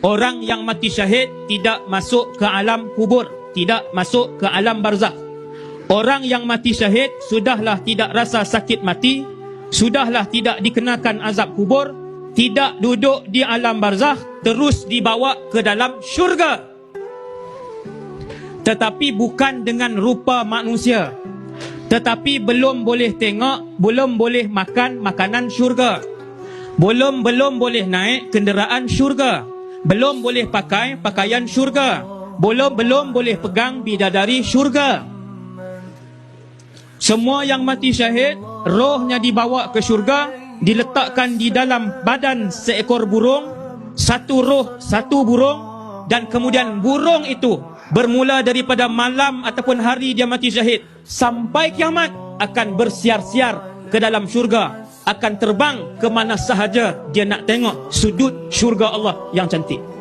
Orang yang mati syahid tidak masuk ke alam kubur, tidak masuk ke alam barzakh. Orang yang mati syahid sudahlah tidak rasa sakit mati, sudahlah tidak dikenakan azab kubur, tidak duduk di alam barzakh, terus dibawa ke dalam syurga. Tetapi bukan dengan rupa manusia. Tetapi belum boleh tengok, belum boleh makan makanan syurga. Belum belum boleh naik kenderaan syurga. Belum boleh pakai pakaian syurga. Belum belum boleh pegang bidadari syurga. Semua yang mati syahid, rohnya dibawa ke syurga, diletakkan di dalam badan seekor burung, satu roh, satu burung, dan kemudian burung itu bermula daripada malam ataupun hari dia mati syahid sampai kiamat akan bersiar-siar ke dalam syurga akan terbang ke mana sahaja. Dia nak tengok sudut syurga Allah yang cantik